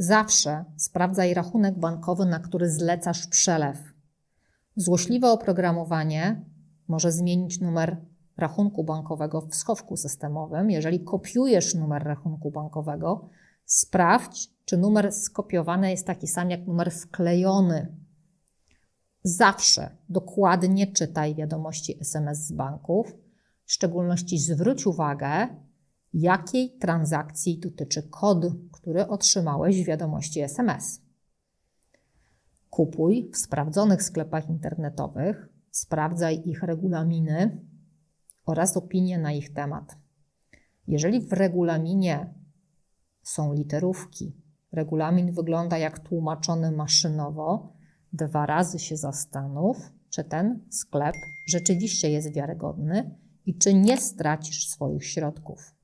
Zawsze sprawdzaj rachunek bankowy, na który zlecasz przelew. Złośliwe oprogramowanie może zmienić numer rachunku bankowego w schowku systemowym. Jeżeli kopiujesz numer rachunku bankowego, sprawdź, czy numer skopiowany jest taki sam jak numer wklejony. Zawsze dokładnie czytaj wiadomości SMS z banków. W szczególności zwróć uwagę, jakiej transakcji dotyczy kod, który otrzymałeś w wiadomości SMS. Kupuj w sprawdzonych sklepach internetowych, sprawdzaj ich regulaminy oraz opinie na ich temat. Jeżeli w regulaminie są literówki, regulamin wygląda jak tłumaczony maszynowo, dwa razy się zastanów, czy ten sklep rzeczywiście jest wiarygodny i czy nie stracisz swoich środków.